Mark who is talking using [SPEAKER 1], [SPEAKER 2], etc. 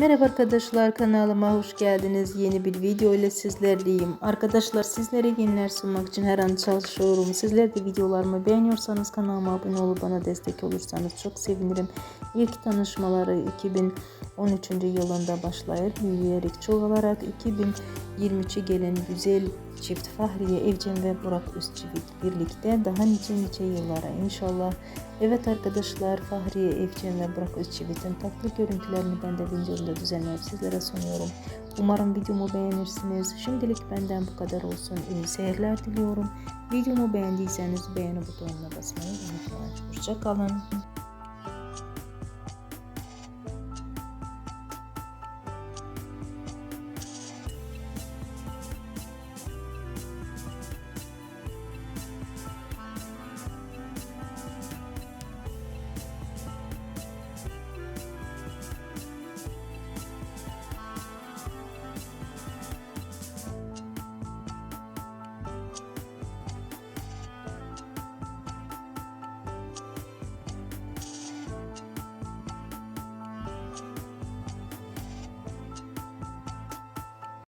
[SPEAKER 1] Merhaba arkadaşlar kanalıma hoş geldiniz. Yeni bir video ile sizlerleyim. Arkadaşlar sizlere yeniler sunmak için her an çalışıyorum. Sizler de videolarımı beğeniyorsanız kanalıma abone olup bana destek olursanız çok sevinirim. İlk tanışmaları 2013 yılında başlayıp büyüyerek çoğalarak 2023'e gelen güzel çift Fahriye Evcen ve Burak Özçivit birlikte daha nice nice yıllara inşallah. Evet arkadaşlar Fahriye Evcen ve Burak Özçivit'in tatlı görüntülerini ben de videomda düzenleyip sizlere sunuyorum. Umarım videomu beğenirsiniz. Şimdilik benden bu kadar olsun. İyi seyirler diliyorum. Videomu beğendiyseniz beğeni butonuna basmayı unutmayın. Hoşçakalın.